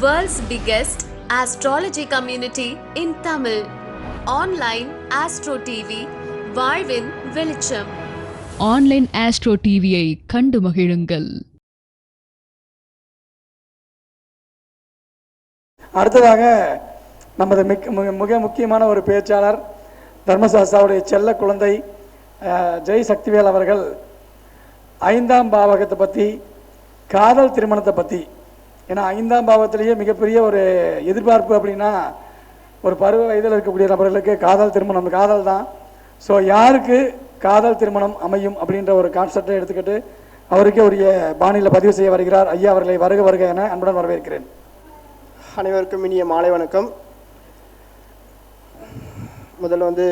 World's biggest astrology community in Tamil. Online Astro TV, வாழ்வின் வெளிச்சம் online astro டிவியை கண்டு மகிழுங்கள் அடுத்ததாக நமது மிக் மிக- மிக முக்கியமான ஒரு பேச்சாளர் தர்மசாஸ்தாவுடைய செல்ல குழந்தை ஜெய் சக்திவேல் அவர்கள் ஐந்தாம் பாவகத்தை பற்றி காதல் திருமணத்தை பற்றி ஏன்னா ஐந்தாம் பாவத்திலேயே மிகப்பெரிய ஒரு எதிர்பார்ப்பு அப்படின்னா ஒரு பருவ வயதில் இருக்கக்கூடிய நபர்களுக்கு காதல் திருமணம் காதல் தான். ஸோ யாருக்கு காதல் திருமணம் அமையும் அப்படின்ற ஒரு கான்செப்டை எடுத்துக்கிட்டு அவருக்கே உரிய பாணியில் பதிவு செய்ய வருகிறார். ஐயா அவர்களை வருக வருக என அன்புடன் வரவேற்கிறேன். அனைவருக்கும் இனிய மாலை வணக்கம். முதல்ல வந்து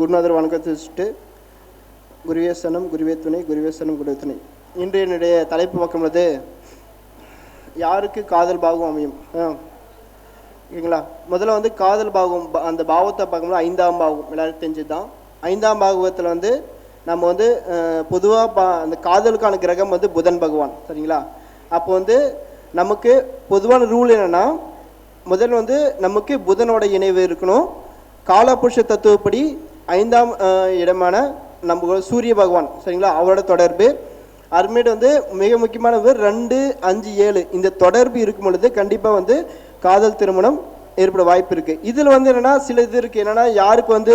குருநாதர் வணக்கத்தை வச்சுட்டு குருவேசனம் குருவே துணை குருவேசனம் குருவே துணை. இன்று என்னுடைய தலைப்பு பார்க்கும்போது யாருக்கு காதல் பாகம் அமையும்? ஆ. ஓகேங்களா முதல்ல வந்து காதல் பாகம் ப- அந்த பாவத்தை பார்க்கும்போது ஐந்தாம் பாகம் எல்லாரும் தெரிஞ்சது தான் ஐந்தாம் பாகவத்தில் வந்து நம்ம வந்து பொதுவாக பா அந்த காதலுக்கான கிரகம் வந்து புதன் பகவான். சரிங்களா? அப்போ வந்து நமக்கு பொதுவான ரூல் என்னென்னா முதல் வந்து நமக்கு புதனோட இணைவு இருக்கணும். காலபுருஷ தத்துவப்படி ஐந்தாம் இடமான நம்ம சூரிய பகவான் சரிங்களா? அவரோட தொடர்பு. அப்புறமேட்டு வந்து மிக முக்கியமானது ரெண்டு அஞ்சு ஏழு. இந்த தொடர்பு இருக்கும் பொழுது கண்டிப்பாக வந்து காதல் திருமணம் ஏற்பட வாய்ப்பு இருக்குது இதில் வந்து என்னென்னா சில இது இருக்குது என்னென்னா யாருக்கு வந்து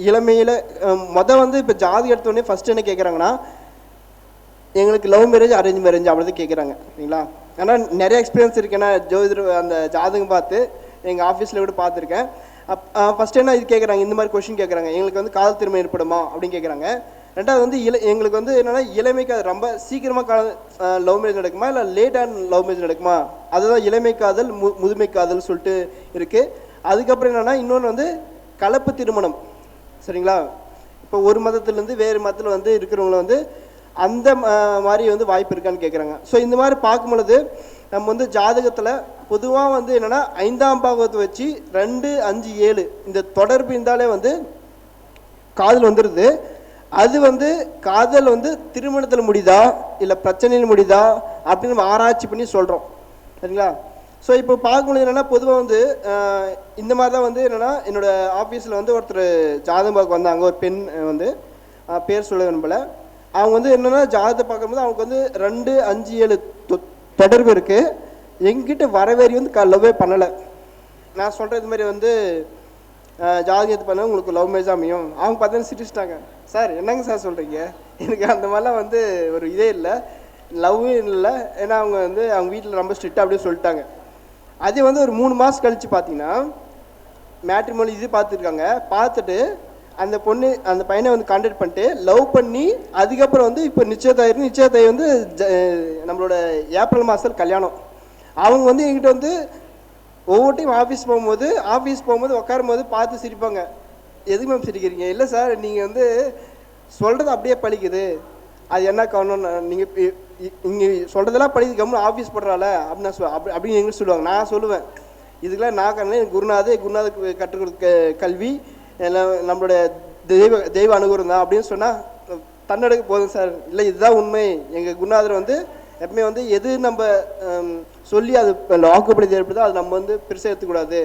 இளமையில் இ- இளமையில வந்து இப்போ ஜாதி எடுத்தோடனே ஃபஸ்ட்டு என்ன கேட்குறாங்கன்னா எங்களுக்கு லவ் மேரேஜ் அரேஞ்ச் மேரேஜ் அப்படி தான் கேட்குறாங்க சரிங்களா? ஆனால் நிறைய எக்ஸ்பீரியன்ஸ் இருக்கு. ஏன்னா ஜோதிடர் அந்த ஜாதகம் பார்த்து எங்கள் ஆஃபீஸில் கூட பார்த்துருக்கேன். அப் ஃபஸ்ட் என்ன இது கேட்குறாங்க இந்த மாதிரி கொஷின் கேட்குறாங்க எங்களுக்கு வந்து காதல் திரும்ப ஏற்படுமா? அப்படின்னு கேட்குறாங்க ரெண்டாவது வந்து இள எங்களுக்கு வந்து என்னென்னா இளமைக்கு அது ரொம்ப சீக்கிரமாக கா லவ் மேரேஜ் நடக்குமா? இல்லை லேட்டாக லவ் மேரேஜ் நடக்குமா? அதுதான் இளமை காதல் மு முதுமை காதல் சொல்லிட்டு இருக்குது அதுக்கப்புறம் என்னென்னா இன்னொன்று வந்து கலப்பு திருமணம். சரிங்களா? இப்போ ஒரு மதத்துலேருந்து வேறு மதத்தில் வந்து இருக்கிறவங்கள வந்து அந்த ம- மாதிரி வந்து வாய்ப்பு இருக்கான்னு கேட்குறாங்க ஸோ இந்த மாதிரி பார்க்கும் பொழுது நம்ம வந்து ஜாதகத்தில் பொதுவாக வந்து என்னென்னா ஐந்தாம் பாகத்தை வச்சு ரெண்டு அஞ்சு ஏழு இந்த தொடர்பு இருந்தாலே வந்து காதல் வந்துடுது அது வந்து காதல் வந்து திருமணத்தில் முடியுதா? இல்லை பிரச்சனையில் முடியுதா? அப்படின்னு நம்ம ஆராய்ச்சி பண்ணி சொல்கிறோம் சரிங்களா? ஸோ இப்போ பார்க்கும்போது என்னென்னா பொதுவாக வந்து இந்த மாதிரி தான் வந்து என்னென்னா என்னோடய ஆஃபீஸில் வந்து ஒருத்தர் ஜாதகம் பார்க்க வந்தாங்க. ஒரு பெண் வந்து பேர் சொல்ல விரும்பல. அவங்க வந்து என்னென்னா ஜாதகத்தை பார்க்கும்போது அவங்க வந்து ரெண்டு அஞ்சு ஏழு தொ- தொடர்பு இருக்குது எங்கிட்ட வரவேறி வந்து க லவ்வே பண்ணலை. நான் சொல்கிறது இது மாதிரி வந்து ஜாதகத்தை பண்ண உங்களுக்கு லவ் மேரேஜ் அமையும். அவங்க பார்த்தா சிரிச்சிட்டாங்க. சார் என்னங்க சார் சொல்கிறீங்க எனக்கு அந்த மாதிரிலாம் வந்து ஒரு இதே இல்லை. லவ்வும் இல்லை. ஏன்னா அவங்க வந்து அவங்க வீட்டில் ரொம்ப ஸ்ட்ரிக்டாக அப்படியே சொல்லிட்டாங்க. அதே வந்து ஒரு மூணு மாதம் கழித்து பார்த்தீங்கன்னா மேட்ரிமோனி இது பார்த்துருக்காங்க பார்த்துட்டு அந்த பொண்ணு அந்த பையனை வந்து கான்டாக்ட் பண்ணிட்டு லவ் பண்ணி அதுக்கப்புறம் வந்து இப்போ நிச்சயதாயிரம் நிச்சயதாய் வந்து ஜ- நம்மளோட ஏப்ரல் மாதத்தில் கல்யாணம். அவங்க வந்து என்கிட்ட வந்து ஒவ்வொரு டைம் ஆஃபீஸ் போகும்போது ஆஃபீஸ் போகும்போது உட்காரும்போது பார்த்து சிரிப்பாங்க. எதுக்கு மேம் சிரிக்கிறீங்க? இல்லை சார் நீங்கள் வந்து சொல்கிறது அப்படியே பழிக்குது. அது என்ன காரணம் நீங்கள் இங்கே சொல்கிறதெல்லாம் பழிக்குது. கம்முன்னு ஆஃபீஸ் போடுறால அப்படின்னு சொல் அப்படி அப்படின்னு எங்களுக்கு சொல்லுவாங்க. நான் சொல்லுவேன். இதுக்கெல்லாம் நான் காரணம் எனக்கு குருநாதே குருநாதுக்கு கற்றுக் கொடுக்க கல்வி எல்லாம் நம்மளுடைய தெய்வ தெய்வ அனுகூலம் தான் அப்படின்னு சொன்னால் தன்னெடுக்க போதும் சார் இல்லை இதுதான் உண்மை. எங்கள் குருநாதர் வந்து எப்பவுமே வந்து எது நம்ம சொல்லி அது வாக்குப்படுத்தி ஏற்படுதோ அது நம்ம வந்து பெருசாக எடுத்துக்கூடாது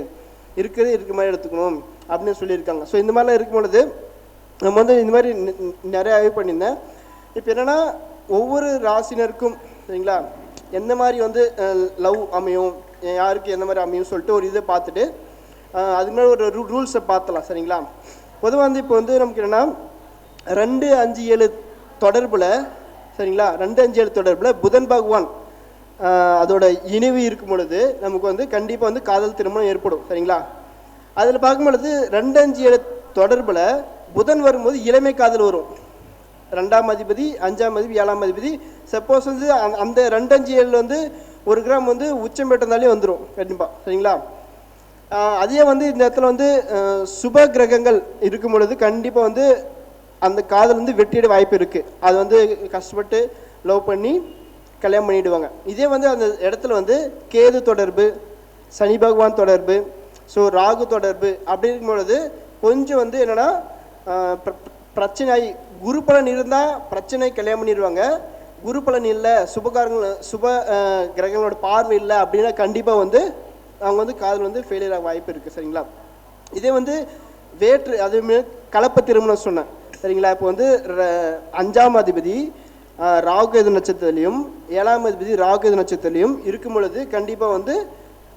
இருக்கிறது இருக்க மாதிரி எடுத்துக்கணும். அப்படின்னு சொல்லியிருக்காங்க. ஸோ இந்த மாதிரிலாம் இருக்கும் பொழுது நம்ம வந்து இந்த மாதிரி நி- நிறைய ஆய்வு பண்ணியிருந்தேன். இப்போ என்னென்னா ஒவ்வொரு ராசினருக்கும் சரிங்களா எந்த மாதிரி வந்து லவ் அமையும் யாருக்கு எந்த மாதிரி அமையும் சொல்லிட்டு ஒரு இதை பார்த்துட்டு அது அதுக்கு மேலே ஒரு ரூல்ஸை பார்த்தலாம் சரிங்களா. பொதுவாக வந்து இப்போ வந்து நமக்கு என்னென்னா ரெண்டு அஞ்சு ஏழு தொடர்பில் சரிங்களா ரெண்டு அஞ்சு ஏழு தொடர்பில் புதன் பகவான் அதோட இணைவு இருக்கும் பொழுது நமக்கு வந்து கண்டிப்பாக வந்து காதல் திருமணம் ஏற்படும் சரிங்களா. அதில் பார்க்கும் பொழுது ஏழு தொடர்பில் புதன் வரும்போது இளமை காதல் வரும். ரெண்டாம் அதிபதி அஞ்சாம் அதிபதி ஏழாம் அதிபதி. சப்போஸ் வந்து அந்த- அந்த ஏழில் வந்து ஒரு கிராம் வந்து உச்சம் பெற்றிருந்தாலே வந்துடும் கண்டிப்பாக சரிங்களா? அதே வந்து இந்த இடத்துல வந்து சுப கிரகங்கள் இருக்கும் பொழுது கண்டிப்பாக வந்து அந்த காதல் வந்து வெற்றியிட வாய்ப்பு இருக்குது அது வந்து கஷ்டப்பட்டு லவ் பண்ணி கல்யாணம் பண்ணிடுவாங்க. இதே வந்து அந்த இடத்துல வந்து கேது தொடர்பு சனி பகவான் தொடர்பு ஸோ ராகு தொடர்பு அப்படி இருக்கும் பொழுது கொஞ்சம் வந்து என்னென்னா பிரச்சனை குரு பலன் இருந்தால் பிரச்சனை கல்யாணம் பண்ணிடுவாங்க குரு பலன் இல்லை சுபகாரங்கள் சுப கிரகங்களோட பார்வை இல்லை அப்படின்னா கண்டிப்பாக வந்து அவங்க வந்து காதல் வந்து ஃபெயிலியர் ஆக வாய்ப்பு இருக்குது சரிங்களா? இதே வந்து வேற்று அதுவுமே கலப்ப திருமணம் சொன்னேன் சரிங்களா? இப்போ வந்து ர- அஞ்சாம் அதிபதி ராகு ராகுகேது நட்சத்திரத்திலையும் ஏழாம் அதிபதி ராகுகேது நட்சத்திரத்திலையும் இருக்கும் பொழுது கண்டிப்பாக வந்து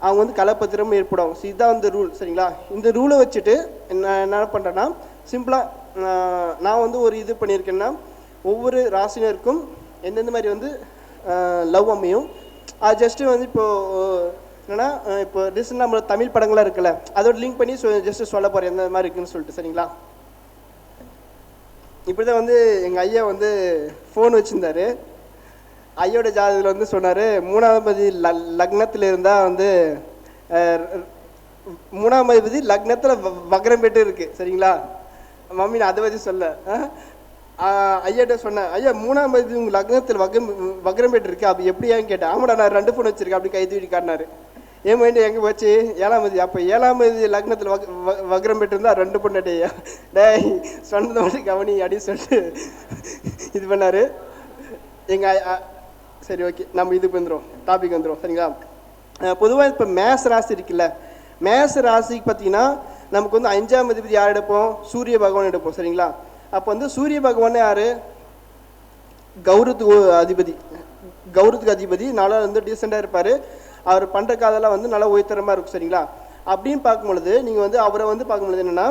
அவங்க வந்து கலப்பத்திரமும் ஏற்படும் ஸோ இதுதான் இந்த ரூல் சரிங்களா? இந்த ரூலை வச்சுட்டு என்ன என்ன பண்ணுறேன்னா சிம்பிளாக நான் வந்து ஒரு இது பண்ணியிருக்கேன்னா ஒவ்வொரு ராசினருக்கும் எந்தெந்த மாதிரி வந்து லவ் அமையும். அது ஜஸ்ட்டு வந்து இப்போது என்னன்னா இப்போ ரீசெண்டாக நம்ம தமிழ் படங்களாக இருக்குல்ல அதோட லிங்க் பண்ணி ஜஸ்ட்டு சொல்ல போகிறேன் எந்த மாதிரி இருக்குன்னு சொல்லிட்டு சரிங்களா? இப்படி தான் வந்து எங்கள் ஐயா வந்து ஃபோன் வச்சுருந்தாரு. ஐயோட ஜாதகத்தில் வந்து சொன்னார் மூணாவது பதி ல லக்னத்தில் இருந்தால் வந்து மூணாம் அதிபதி லக்னத்தில் வக்ரம் பெற்று இருக்குது சரிங்களா? மம்மி நான் அதை பற்றி சொல்ல. ஐயாட்ட சொன்னேன் ஐயா மூணாம் அதிபதி உங்கள் லக்னத்தில் வக்ரம் வக்ரம் பெற்று இருக்கு? அப்போ எப்படியான்னு கேட்டேன் ஆமாடா நான் ரெண்டு ஃபோன் வச்சிருக்கேன் அப்படி கை தூக்கி காட்டினாரு. ஏன் மைண்டு எங்கே போச்சு? ஏழாம் தேதி அப்போ ஏழாம் தேதி லக்னத்தில் வக் வக்ரம் பெற்றிருந்தா ரெண்டு பொண்ணு டேய் டேய் சொன்னதை மட்டும் கவனி அப்படின்னு சொல்லிட்டு இது பண்ணார். எங்கள் சரி ஓகே நம்ம இதுக்கு வந்துடும் டாபிக் வந்துடும் சரிங்களா? பொதுவாக இப்போ மேச ராசி இருக்குல்ல மேச ராசிக்கு பார்த்தீங்கன்னா நமக்கு வந்து அஞ்சாம் அதிபதி யார் எடுப்போம்? சூரிய பகவான் எடுப்போம். சரிங்களா? அப்போ வந்து சூரிய பகவான் யார்? கௌரவத்துக்கு அதிபதி. கௌரவத்துக்கு அதிபதி. நல்லா வந்து டீசெண்டாக இருப்பார். அவர் பண்ணுற காதெல்லாம் வந்து நல்லா உயர்த்தரமாக இருக்கும். சரிங்களா? அப்படின்னு பார்க்கும்பொழுது நீங்கள் வந்து அவரை வந்து பார்க்கும்பொழுது என்னென்னா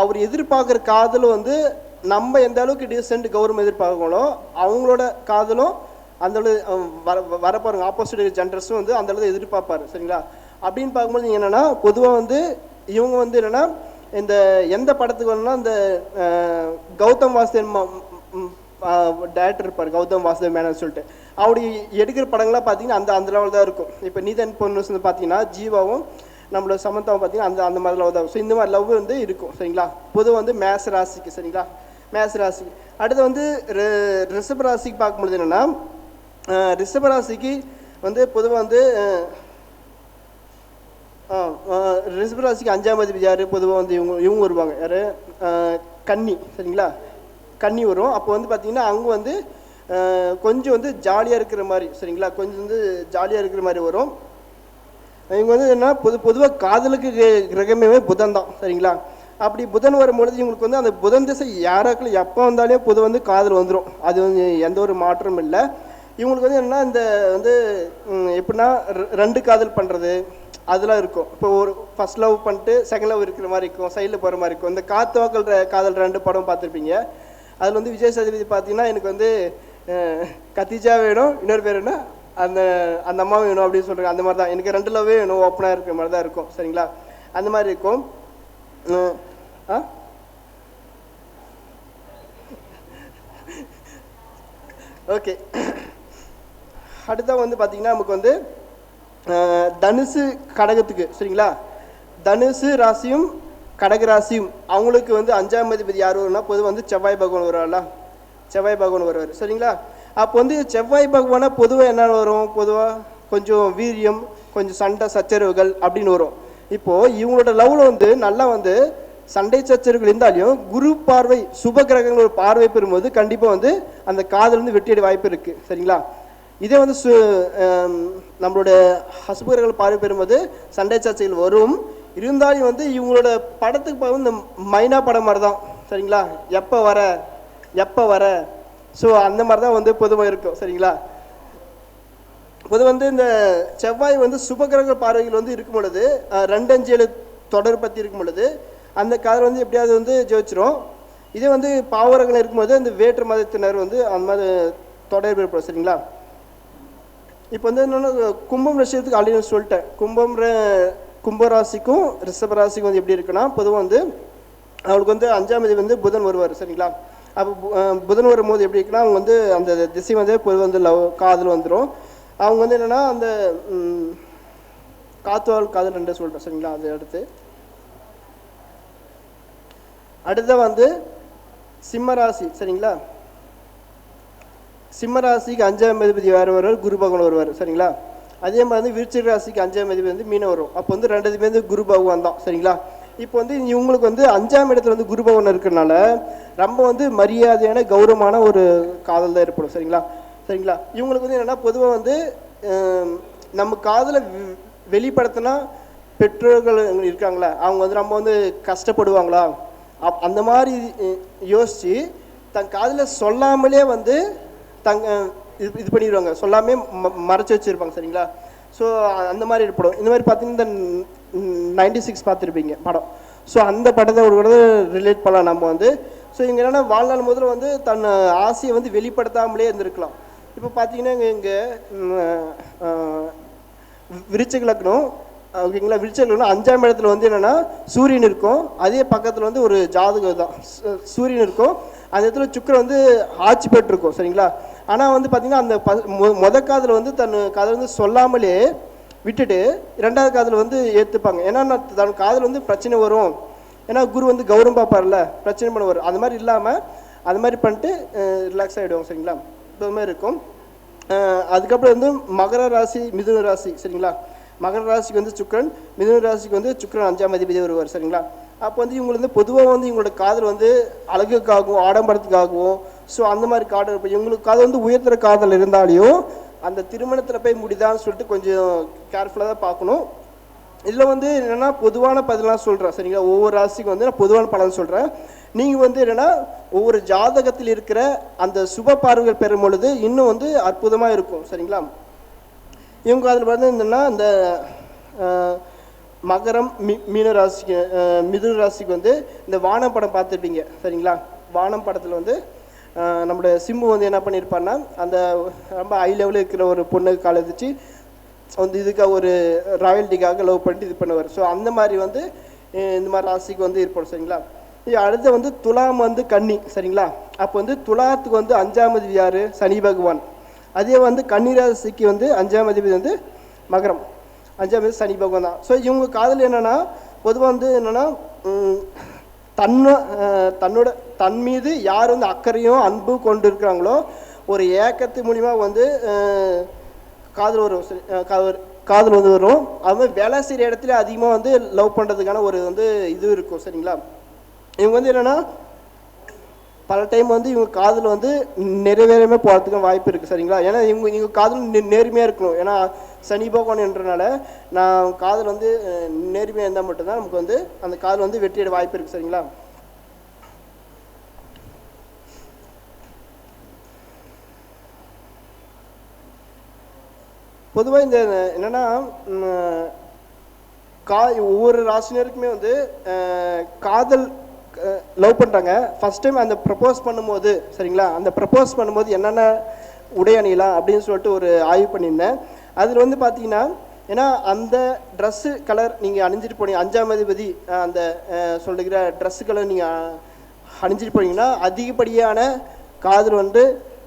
அவர் எதிர்பார்க்குற காதலும் வந்து நம்ம எந்த அளவுக்கு டீசெண்ட் கௌரவம் எதிர்பார்க்கணும் அவங்களோட காதலும் அந்தளவு வர வரப்பாருங்க ஆப்போசிட் ஜென்டர்ஸும் வந்து அந்த அளவு எதிர்பார்ப்பாரு சரிங்களா? அப்படின்னு பார்க்கும்போது நீங்கள் என்னென்னா பொதுவாக வந்து இவங்க வந்து என்னென்னா இந்த எந்த படத்துக்கு வரணும்னா இந்த கௌதம் வாசுதேவ் டேரக்டர் இருப்பார் கௌதம் வாசுதேவ் மேனன் சொல்லிட்டு. அப்படி எடுக்கிற படங்கள்லாம் பார்த்தீங்கன்னா அந்த அந்த லெவல் தான் இருக்கும். இப்போ நீதன் பொண்ணு வந்து பார்த்தீங்கன்னா ஜீவாவும் நம்மளோட சமந்தாவும் பார்த்தீங்கன்னா அந்த அந்த மாதிரி லவ் தான் ஸோ இந்த மாதிரி லவ் வந்து இருக்கும் சரிங்களா? பொதுவாக வந்து மேச ராசிக்கு சரிங்களா? மேச ராசிக்கு. அடுத்து வந்து ரி- ரிஷப ராசிக்கு பார்க்கும்பொழுது என்னென்னா ரிஷபராசிக்கு வந்து பொதுவாக வந்து ரிஷபராசிக்கு அஞ்சாம் அதிபதி யார்? பொதுவாக வந்து இவங்க இவங்க வருவாங்க. யார்? கன்னி சரிங்களா? கன்னி வரும். அப்போ வந்து பார்த்தீங்கன்னா அங்கே வந்து கொஞ்சம் வந்து ஜாலியாக இருக்கிற மாதிரி சரிங்களா? கொஞ்சம் வந்து ஜாலியாக இருக்கிற மாதிரி வரும். இவங்க வந்து என்ன பொது பொதுவாக காதலுக்கு கிரகமே புதன் தான் சரிங்களா? அப்படி புதன் வரும்பொழுது இவங்களுக்கு வந்து அந்த புதன் திசை யாராக்கள் எப்போ வந்தாலே பொது வந்து காதல் வந்துடும் அது வந்து எந்த ஒரு மாற்றமும் இல்லை. இவங்களுக்கு வந்து என்னன்னா இந்த வந்து எப்படின்னா ரெண்டு காதல் பண்ணுறது அதெல்லாம் இருக்கும். இப்போ ஒரு ஃபர்ஸ்ட் லவ் பண்ணிட்டு செகண்ட் லவ் இருக்கிற மாதிரி இருக்கும் சைடில் போகிற மாதிரி இருக்கும். இந்த காத்துவாக்கள் காதல் ரெண்டு படம் பார்த்துருப்பீங்க. அதில் வந்து விஜய் சதுரதி பார்த்தீங்கன்னா எனக்கு வந்து கத்திஜா வேணும் இன்னொரு பேர் என்ன? அந்த அந்த அம்மா வேணும் அப்படின்னு சொல்கிறாங்க அந்த மாதிரி தான். எனக்கு ரெண்டு லவ்வே வேணும் ஓப்பனாக இருக்கிற மாதிரி தான் இருக்கும் சரிங்களா? அந்த மாதிரி இருக்கும். ஆ? ஓகே அடுத்தா வந்து பார்த்தீங்கன்னா நமக்கு வந்து தனுசு கடகத்துக்கு சரிங்களா? தனுசு ராசியும் கடக ராசியும் அவங்களுக்கு வந்து அஞ்சாம் அதிபதி யார் வரும்னா பொதுவாக வந்து செவ்வாய் பகவான் வருவார்ல? செவ்வாய் பகவான் வருவார் சரிங்களா? அப்போ வந்து செவ்வாய் பகவானா பொதுவாக என்ன வரும்? பொதுவாக கொஞ்சம் வீரியம் கொஞ்சம் சண்டை சச்சரவுகள் அப்படின்னு வரும். இப்போது இவங்களோட லவ்வில் வந்து நல்லா வந்து சண்டை சச்சரவுகள் இருந்தாலையும் குரு பார்வை சுப கிரகங்கள் ஒரு பார்வை பெறும்போது கண்டிப்பாக வந்து அந்த காதல் வந்து வெற்றியடைய வாய்ப்பு இருக்குது சரிங்களா? இதே வந்து சு நம்மளோட ஹசுபர்கள் பார்வை பெறும்போது சண்டை சர்ச்சைகள் வரும். இருந்தாலும் வந்து இவங்களோட படத்துக்கு பார்க்கும் இந்த மைனா படம் மாதிரி தான் சரிங்களா? எப்போ வர எப்போ வர? ஸோ அந்த மாதிரி தான் வந்து பொதுவாக இருக்கும். சரிங்களா? பொது வந்து இந்த செவ்வாய் வந்து சுபகிரக பார்வைகள் வந்து இருக்கும் பொழுது அஹ், ரெண்டு அஞ்சு ஏழு தொடர் பற்றி இருக்கும் பொழுது அந்த கதை வந்து எப்படியாவது வந்து ஜெயிச்சிரும். இதே வந்து பாவரங்கள் இருக்கும்போது அந்த வேற்று மதத்தினர் வந்து அந்த மாதிரி தொடர்பு ஏற்படும் சரிங்களா? இப்போ வந்து என்னென்னா கும்பம் விஷயத்துக்கு ஆல்ரெடி சொல்லிட்டேன். கும்பம் ர- கும்பராசிக்கும் ரிஷபராசிக்கும் வந்து எப்படி இருக்குன்னா பொதுவாக வந்து அவளுக்கு வந்து அஞ்சாம் தேதி வந்து புதன் வருவார் சரிங்களா? அப்போ புதன் வரும்போது எப்படி இருக்குன்னா அவங்க வந்து அந்த திசை வந்து பொதுவாக வந்து லவ் காதல் வந்துடும் அவங்க வந்து என்னென்னா அந்த காத்துவால் காதல் ரெண்டு சொல்கிறேன் சரிங்களா? அது அடுத்து. அடுத்த வந்து சிம்ம ராசி சரிங்களா? சிம்ம ராசிக்கு அஞ்சாம் அதிபதி வேறு வருவார் குரு பகவான் வருவார் சரிங்களா? அதே மாதிரி வந்து விருச்சிக ராசிக்கு அஞ்சாம் அதிபதி வந்து மீனம் வரும். அப்போ வந்து ரெண்டு வந்து குரு பகவான் தான் சரிங்களா? இப்போ வந்து இவங்களுக்கு வந்து அஞ்சாம் இடத்துல வந்து குரு பகவான் இருக்கிறனால ரொம்ப வந்து மரியாதையான கௌரவமான ஒரு காதல் தான் ஏற்படும் சரிங்களா? சரிங்களா? இவங்களுக்கு வந்து என்னன்னா பொதுவாக வந்து நம்ம காதலை வெளிப்படுத்தினா பெற்றோர்கள் இருக்காங்களா அவங்க வந்து நம்ம வந்து கஷ்டப்படுவாங்களா? அப் அந்த மாதிரி யோசித்து தன் காதில் சொல்லாமலே வந்து தங்க இது இது பண்ணிடுவாங்க. சொல்லாமே ம- வச்சுருப்பாங்க வச்சிருப்பாங்க சரிங்களா? ஸோ அந்த மாதிரி இருப்படும் இந்த மாதிரி பார்த்தீங்கன்னா இந்த நைன்டி சிக்ஸ் பார்த்துருப்பீங்க படம். ஸோ அந்த படத்தை ஒரு கூட ரிலேட் பண்ணலாம் நம்ம வந்து. ஸோ இங்கே என்னென்னா வாழ்நாள் முதல்ல வந்து தன் ஆசையை வந்து வெளிப்படுத்தாமலே இருந்திருக்கலாம். இப்போ பார்த்தீங்கன்னா இங்கே இங்கே விருச்சிக லக்னம் ஓகேங்களா? விரிச்ச லக்னம் அஞ்சாம் இடத்துல வந்து என்னென்னா சூரியன் இருக்கும். அதே பக்கத்தில் வந்து ஒரு ஜாதகம் தான். சூரியன் இருக்கும். அந்த இடத்துல சுக்கிரன் வந்து ஆட்சி பெற்றிருக்கும் சரிங்களா? ஆனால் வந்து பார்த்தீங்கன்னா அந்த ப மொ- மொத காதில் வந்து தன் காதல் வந்து சொல்லாமலே விட்டுட்டு ரெண்டாவது காதில் வந்து ஏற்றுப்பாங்க ஏன்னா நான் தன் காதில் வந்து பிரச்சனை வரும். ஏன்னா குரு வந்து கௌரவம் பார்ப்பார்ல பிரச்சனை பண்ண வரும். அந்த மாதிரி இல்லாமல் அது மாதிரி பண்ணிட்டு ரிலாக்ஸ் ஆகிடுவோம் சரிங்களா? இது மாதிரி இருக்கும். அதுக்கப்புறம் வந்து மகர ராசி மிதுன ராசி சரிங்களா? மகர ராசிக்கு வந்து சுக்கிரன் மிதுன ராசிக்கு வந்து சுக்கிரன் அஞ்சாம் அதிபதி வருவார் சரிங்களா? அப்போ வந்து இவங்களுக்கு வந்து பொதுவாக வந்து இவங்களோட காதல் வந்து அழகுக்காகவும் ஆடம்பரத்துக்காகவும் ஸோ அந்த மாதிரி காதல் இப்போ இவங்களுக்கு காதல் வந்து உயர்த்துற காதல் இருந்தாலையும் அந்த திருமணத்தில் போய் முடிதான்னு சொல்லிட்டு கொஞ்சம் கேர்ஃபுல்லாக தான் பார்க்கணும். இதில் வந்து என்னென்னா பொதுவான பதிலாம் சொல்கிறேன் சரிங்களா? ஒவ்வொரு ராசிக்கும் வந்து நான் பொதுவான பலன் சொல்கிறேன் நீங்கள் வந்து என்னென்னா ஒவ்வொரு ஜாதகத்தில் இருக்கிற அந்த சுப பார்வைகள் பெறும் பொழுது இன்னும் வந்து அற்புதமாக இருக்கும். சரிங்களா? இவங்க அதில் வந்து என்னென்னா இந்த மகரம் மி மீன ராசிக்கு மிதுன ராசிக்கு வந்து இந்த வானம் படம் பார்த்துருப்பீங்க. சரிங்களா? வானம் படத்தில் வந்து நம்மளோட சிம்பு வந்து என்ன பண்ணியிருப்பாருன்னா அந்த ரொம்ப ஹை லெவலில் இருக்கிற ஒரு பொண்ணு காலேஜிச்சு வந்து இதுக்காக ஒரு ராயல்ட்டிக்காக லவ் பண்ணிட்டு இது பண்ணுவார். ஸோ அந்த மாதிரி வந்து இந்த மாதிரி ராசிக்கு வந்து இருப்போம் சரிங்களா? அடுத்து வந்து துலாம் வந்து கன்னி. சரிங்களா? அப்போ வந்து துலாத்துக்கு வந்து அஞ்சாம் அதிபதி யார்? சனி பகவான். அதே வந்து கன்னி ராசிக்கு வந்து அஞ்சாம் அதிபதி வந்து மகரம். அஞ்சாம் பேர் சனி பகவான் தான் ஸோ இவங்க காதல் என்னென்னா பொதுவாக வந்து என்னென்னா தன்னை தன்னோட தன் மீது யார் வந்து அக்கறையும் அன்பு கொண்டு இருக்கிறாங்களோ ஒரு ஏக்கத்து மூலிமா வந்து காதல் வரும். சரி, காதல் வந்து வரும். அது மாதிரி வேலை செய்கிற இடத்துல அதிகமாக வந்து லவ் பண்ணுறதுக்கான ஒரு வந்து இது இருக்கும். சரிங்களா? இவங்க வந்து என்னென்னா பல டைம் வந்து இவங்க காதல் வந்து நிறைவேறமே போகிறதுக்கு வாய்ப்பு இருக்குது சரிங்களா? ஏன்னா இவங்க இவங்க காதல் நெ நேர்மையாக இருக்கணும். ஏன்னா சனி பகவான் என்றனால நான் காதல் வந்து நேர்மையாக இருந்தால் மட்டும்தான் நமக்கு வந்து அந்த காதல் வந்து வெற்றியிட வாய்ப்பு இருக்குது சரிங்களா? பொதுவாக இந்த என்னென்னா கா ஒவ்வொரு ராசினருக்குமே வந்து காதல் லவ் பண்ணுறாங்க ஃபஸ்ட் டைம் அந்த ப்ரப்போஸ் பண்ணும்போது சரிங்களா? அந்த ப்ரப்போஸ் பண்ணும்போது என்னென்ன உடை அணியலாம் அப்படின்னு சொல்லிட்டு ஒரு ஆய்வு பண்ணியிருந்தேன். அதில் வந்து பார்த்தீங்கன்னா ஏன்னா அந்த ட்ரெஸ்ஸு கலர் நீங்கள் அணிஞ்சிட்டு போனீங்க அஞ்சாம் அதிபதி அந்த சொல்லுகிற ட்ரெஸ்ஸு கலர் நீங்கள் அணிஞ்சிட்டு போனீங்கன்னா அதிகப்படியான காதல் வந்து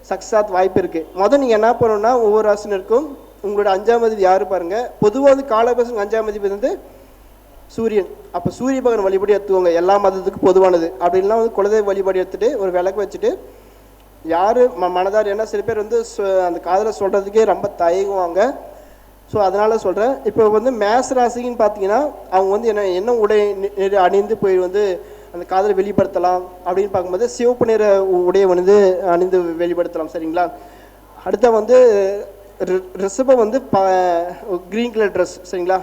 சக்ஸாத் வாய்ப்பு இருக்குது முதல் நீங்கள் என்ன பண்ணணும்னா ஒவ்வொரு ராசினருக்கும் உங்களோட அஞ்சாம் அதிபதி யார் பாருங்கள் பொதுவாக வந்து காலபேசங்க அஞ்சாம் அதிபதி வந்து சூரியன். அப்போ சூரிய பகவான் வழிபாடு எடுத்துக்கோங்க எல்லா மதத்துக்கும் பொதுவானது. அப்படின்லாம் வந்து குலதெய்வ வழிபாடு எடுத்துகிட்டு ஒரு விளக்கு வச்சுட்டு யார் ம மனதார் ஏன்னா சில பேர் வந்து அந்த காதலை சொல்கிறதுக்கே ரொம்ப தயங்குவாங்க. ஸோ அதனால் சொல்கிறேன் இப்போ வந்து மேஸ் ராசின்னு பார்த்தீங்கன்னா அவங்க வந்து என்ன என்ன உடை நி- அணிந்து போய் வந்து அந்த காதலை வெளிப்படுத்தலாம் அப்படின்னு பார்க்கும்போது சிவப்பு நிற உ- உடையை வந்து அணிந்து வெளிப்படுத்தலாம் சரிங்களா? அடுத்த வந்து ரி- ரிஷபம் வந்து ப க்ரீன் கலர் ட்ரெஸ் சரிங்களா?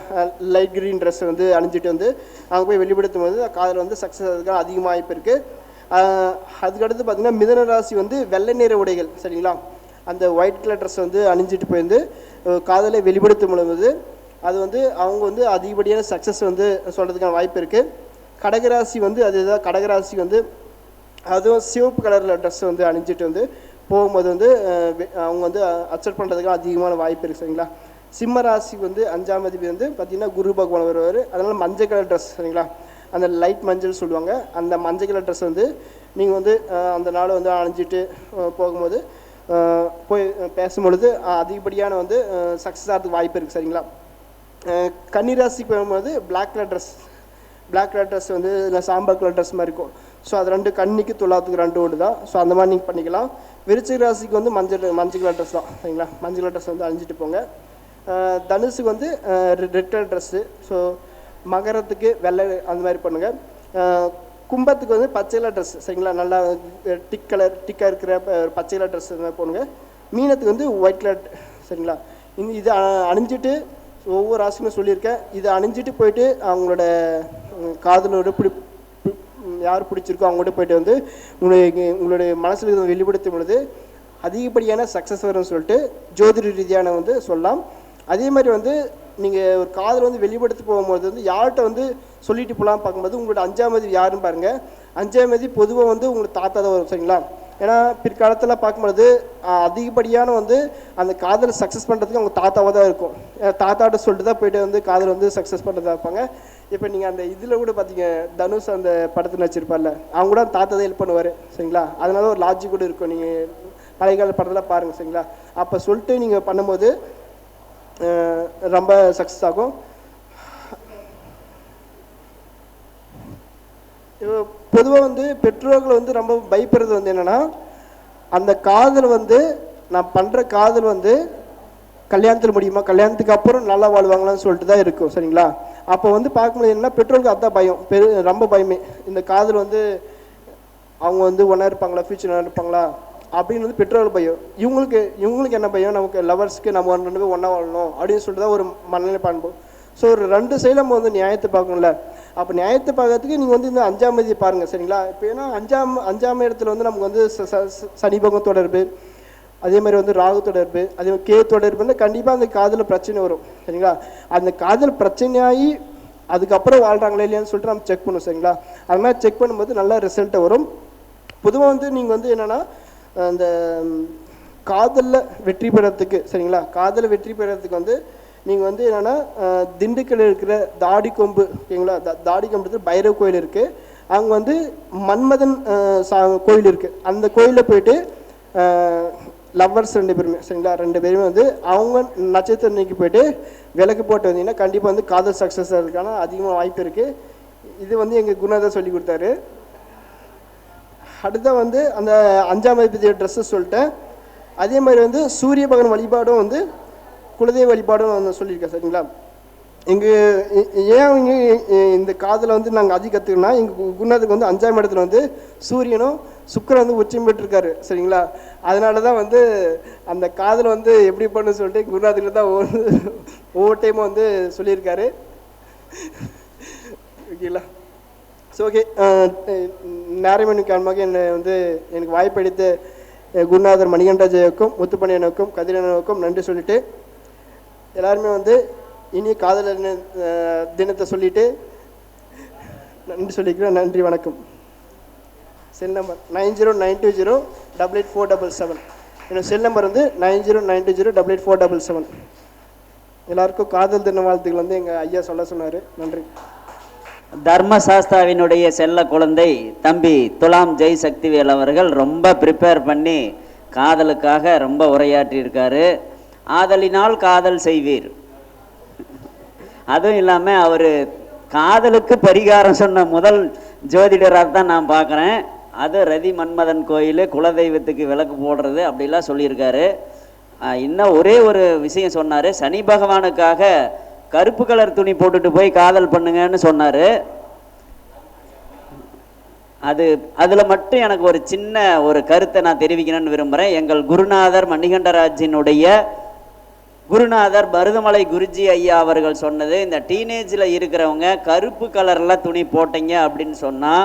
லைட் க்ரீன் ட்ரெஸ் வந்து அணிஞ்சிட்டு வந்து அங்கே போய் வெளிப்படுத்தும் போது காதல் வந்து சக்ஸஸ் அதிகமாக வாய்ப்பு இருக்குது அதுக்கடுத்து பார்த்திங்கன்னா மிதன ராசி வந்து வெள்ளை நிற உடைகள் சரிங்களா? அந்த ஒயிட் கலர் ட்ரெஸ் வந்து அணிஞ்சிட்டு போயிருந்து காதலை வெளிப்படுத்தும் பொழுது அது வந்து அவங்க வந்து அதிகப்படியான சக்ஸஸ் வந்து சொல்கிறதுக்கான வாய்ப்பு இருக்குது கடகராசி வந்து அதுதான் கடகராசி வந்து அதுவும் சிவப்பு கலரில் ட்ரெஸ் வந்து அணிஞ்சிட்டு வந்து போகும்போது வந்து வெ- அவங்க வந்து அக்செப்ட் பண்ணுறதுக்கு அதிகமான வாய்ப்பு இருக்குது சரிங்களா? சிம்ம ராசிக்கு வந்து அஞ்சாம் அதிபதி வந்து பார்த்திங்கன்னா குரு பகவான் வருவார். அதனால் மஞ்சள் கலர் ட்ரெஸ் சரிங்களா? அந்த லைட் மஞ்சள் சொல்லுவாங்க அந்த மஞ்சள் கலர் ட்ரெஸ் வந்து நீங்கள் வந்து அந்த நாளை வந்து அணிஞ்சிட்டு போகும்போது போய் பேசும்பொழுது அதிகப்படியான வந்து சக்ஸஸ் ஆகிறதுக்கு வாய்ப்பு இருக்குது சரிங்களா? அஹ், கன்னிராசிக்கு வரும்போது black colour dress black colour dress வந்து இல்லை சாம்பார் கலர் ட்ரெஸ் மாதிரி இருக்கும். ஸோ அது ரெண்டு கண்ணிக்கு துள்ளாத்துக்கு ரெண்டு ஒன்று தான். ஸோ அந்த மாதிரி நீங்கள் பண்ணிக்கலாம். விருச்சிக ராசிக்கு வந்து மஞ்சள் மஞ்சள் கலர் ட்ரெஸ் தான் சரிங்களா? மஞ்சள் கலர் ட்ரெஸ் வந்து அணிஞ்சிட்டு போங்க. தனுஷுக்கு வந்து ரெட் கலர் ட்ரெஸ்ஸு ஸோ மகரத்துக்கு வெள்ளை அந்த மாதிரி பண்ணுங்க. கும்பத்துக்கு வந்து பச்சை ட்ரெஸ் சரிங்களா? நல்லா டிக் கலர் டிக்காக இருக்கிற ப- ட்ரெஸ் கலர் ட்ரெஸ் மாதிரி போடுங்க. மீனத்துக்கு வந்து ஒயிட் கலர் சரிங்களா? இந்த இது அணிஞ்சிட்டு ஒவ்வொரு ராசிக்கும் சொல்லியிருக்கேன். இதை அணிஞ்சிட்டு போயிட்டு அவங்களோட காதலோட பிடி யார் பிடிச்சிருக்கோ அவங்கள்ட்ட போயிட்டு வந்து உங்களுடைய உங்களுடைய மனசில் இதை வெளிப்படுத்தும் பொழுது அதிகப்படியான சக்ஸஸ் வரும்னு சொல்லிட்டு ஜோதிட ரீதியான வந்து சொல்லலாம். அதே மாதிரி வந்து நீங்கள் ஒரு காதல் வந்து வெளிப்படுத்தி போகும்போது வந்து யார்கிட்ட வந்து சொல்லிட்டு போகலாம் பார்க்கும்போது உங்களோட அஞ்சாம் மதி யாருன்னு பாருங்கள் அஞ்சாம் மதி பொதுவாக வந்து உங்களுக்கு தாத்தா தான் வரும் சரிங்களா? ஏன்னா பிற்காலத்தில் பார்க்கும்பொழுது அதிகப்படியான வந்து அந்த காதலை சக்ஸஸ் பண்ணுறதுக்கு அவங்க தாத்தாவாக தான் இருக்கும். தாத்தாட்ட சொல்லிட்டு தான் போயிட்டு வந்து காதல் வந்து சக்ஸஸ் பண்ணுறதா இருப்பாங்க. இப்போ நீங்கள் அந்த இதில் கூட பார்த்தீங்க தனுஷ் அந்த படத்தில் வச்சுருப்பார்ல அவங்க கூட அந்த தாத்தா தான் ஹெல்ப் பண்ணுவார் சரிங்களா? அதனால ஒரு லாஜிக் கூட இருக்கும். நீங்கள் பழைய கால படத்தில் பாருங்கள் சரிங்களா? அப்போ சொல்லிட்டு நீங்கள் பண்ணும்போது ரொம்ப சக்ஸஸ் ஆகும். பொதுவாக வந்து பெற்றோர்கள் வந்து ரொம்ப பயப்படுறது வந்து என்னென்னா அந்த காதல் வந்து நான் பண்ணுற காதல் வந்து கல்யாணத்தில் முடியுமா? கல்யாணத்துக்கு அப்புறம் நல்லா வாழ்வாங்களான்னு சொல்லிட்டு தான் இருக்கும் சரிங்களா? அப்போ வந்து பார்க்கும்போது என்ன பெற்றோருக்கு அதுதான் பயம் பெரு ரொம்ப பயமே. இந்த காதல் வந்து அவங்க வந்து ஒன்றா இருப்பாங்களா ஃபியூச்சர் ஒன்றா இருப்பாங்களா அப்படின்னு வந்து பெற்றோர்கள் பயம். இவங்களுக்கு இவங்களுக்கு என்ன பயம்? நமக்கு லவர்ஸ்க்கு நம்ம ஒன்று ரெண்டு பேர் ஒன்றா வாழணும் அப்படின்னு சொல்லிட்டு தான் ஒரு மனநிலை பண்பு ஸோ ஒரு ரெண்டு சைடில் நம்ம வந்து நியாயத்தை பார்க்கணும்ல. அப்போ நியாயத்தை பார்க்கறதுக்கு நீங்கள் வந்து இந்த அஞ்சாம் தேதி பாருங்கள் சரிங்களா? இப்போ ஏன்னா அஞ்சாம் அஞ்சாம் இடத்துல வந்து நமக்கு வந்து ச- ச- சனி பகம் தொடர்பு. அதே மாதிரி வந்து ராகு தொடர்பு. அதே மாதிரி கே தொடர்புன்னா கண்டிப்பாக அந்த காதில் பிரச்சனை வரும் சரிங்களா? அந்த காதல் பிரச்சனையாகி அதுக்கப்புறம் வாழ்கிறாங்களே இல்லையான்னு சொல்லிட்டு நம்ம செக் பண்ணுவோம் சரிங்களா? அது மாதிரி செக் பண்ணும்போது நல்ல ரிசல்ட்டு வரும். பொதுவாக வந்து நீங்கள் வந்து என்னென்னா அந்த காதலில் வெற்றி பெறத்துக்கு சரிங்களா? காதலில் வெற்றி பெறத்துக்கு வந்து நீங்கள் வந்து என்னென்னா திண்டுக்கல் இருக்கிற தாடி கொம்பு ஓகேங்களா? தா- தாடி கொம்பு பைரவ் கோயில் இருக்குது அங்கே வந்து மன்மதன் சா கோயில் இருக்குது அந்த கோயிலில் போயிட்டு லவ்வர்ஸ் ரெண்டு பேருமே சரிங்களா? ரெண்டு பேருமே வந்து அவங்க நட்சத்திரம் நீக்கி போயிட்டு விளக்கு போட்டு வந்தீங்கன்னா கண்டிப்பாக வந்து காதல் சக்ஸஸ் ஆகிறதுக்கான அதிகமாக வாய்ப்பு இருக்குது இது வந்து எங்கள் குணாதான் சொல்லி கொடுத்தாரு. அடுத்த வந்து அந்த அஞ்சாம் அதிபதியோட ட்ரெஸ்ஸு சொல்லிட்டேன். அதே மாதிரி வந்து சூரிய பகவான் வழிபாடும் வந்து குலதெய்வ வழிபாடும் வந்து சொல்லியிருக்கேன் சரிங்களா? எங்கள் ஏன் இங்க இந்த காதில் வந்து நாங்கள் அதிக கற்றுக்கணும்னா எங்கள் குருநாதருக்கு வந்து அஞ்சாம் இடத்துல வந்து சூரியனும் சுக்கரன் வந்து உச்சம் பெற்றிருக்காரு சரிங்களா? அதனால தான் வந்து அந்த காதில் வந்து எப்படி பண்ணு சொல்லிட்டு குருநாதர் தான் ஒவ்வொரு ஒவ்வொரு டைமும் வந்து சொல்லியிருக்காரு. ஓகேங்களா? ஸோ ஓகே நேரமணி காரணமாக என்னை வந்து எனக்கு வாய்ப்பளித்த குருநாதர் மணிகண்டராஜனுக்கும் முத்துப்பணியனுக்கும் கதிரனுக்கும் நன்றி சொல்லிட்டு எல்லாருமே வந்து இனி காதலர் தினத்தை சொல்லிட்டு நன்றி சொல்லிக்கிறேன். நன்றி வணக்கம். Cell number nine zero nine two zero double eight four double seven. என்னோட செல் நம்பர் வந்து nine zero nine two zero double eight four double seven. எல்லாருக்கும் காதல் தின வாழ்த்துக்கள் வந்து எங்கள் ஐயா சொல்ல சொன்னார். நன்றி. தர்மசாஸ்தாவினுடைய செல்ல குழந்தை தம்பி துலாம் ஜெய் சக்திவேல் அவர்கள் ரொம்ப ப்ரிப்பேர் பண்ணி காதலுக்காக ரொம்ப உரையாற்றி இருக்காரு ஆதலினால் காதல் செய்வீர். அதுவும் இல்லாமல் அவர் காதலுக்கு பரிகாரம் சொன்ன முதல் ஜோதிடராக தான் நான் பார்க்குறேன் அது ரதி மன்மதன் கோயில் குலதெய்வத்துக்கு விளக்கு போடுறது அப்படிலாம் சொல்லியிருக்காரு. இன்னும் ஒரே ஒரு விஷயம் சொன்னார். சனி பகவானுக்காக கருப்பு கலர் துணி போட்டுட்டு போய் காதல் பண்ணுங்கன்னு சொன்னார். அது அதில் மட்டும் எனக்கு ஒரு சின்ன ஒரு கருத்தை நான் தெரிவிக்கணும்னு விரும்புகிறேன் எங்கள் குருநாதர் மணிகண்டராஜினுடைய குருநாதர் பருதமலை குருஜி ஐயா அவர்கள் சொன்னது இந்த டீனேஜில் இருக்கிறவங்க கருப்பு கலரில் துணி போட்டீங்க அப்படின்னு சொன்னால்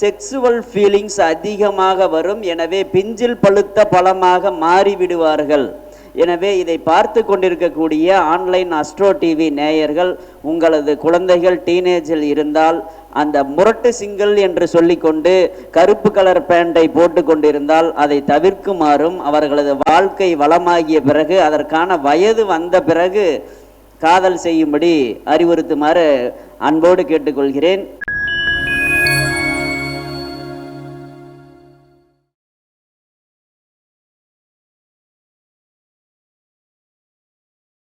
செக்ஸுவல் ஃபீலிங்ஸ் அதிகமாக வரும். எனவே பிஞ்சில் பழுத்த பழமாக மாறிவிடுவார்கள். எனவே இதை பார்த்து கொண்டிருக்கக்கூடிய ஆன்லைன் அஸ்ட்ரோ டிவி நேயர்கள் உங்களது குழந்தைகள் டீனேஜில் இருந்தால் அந்த முரட்டு சிங்கிள் என்று சொல்லிக்கொண்டு கருப்பு கலர் பேண்டை போட்டு கொண்டிருந்தால் அதை தவிர்க்குமாறும் அவர்களது வாழ்க்கை வளமாகிய பிறகு அதற்கான வயது வந்த பிறகு காதல் செய்யும்படி அறிவுறுத்துமாறு அன்போடு கேட்டுக்கொள்கிறேன்.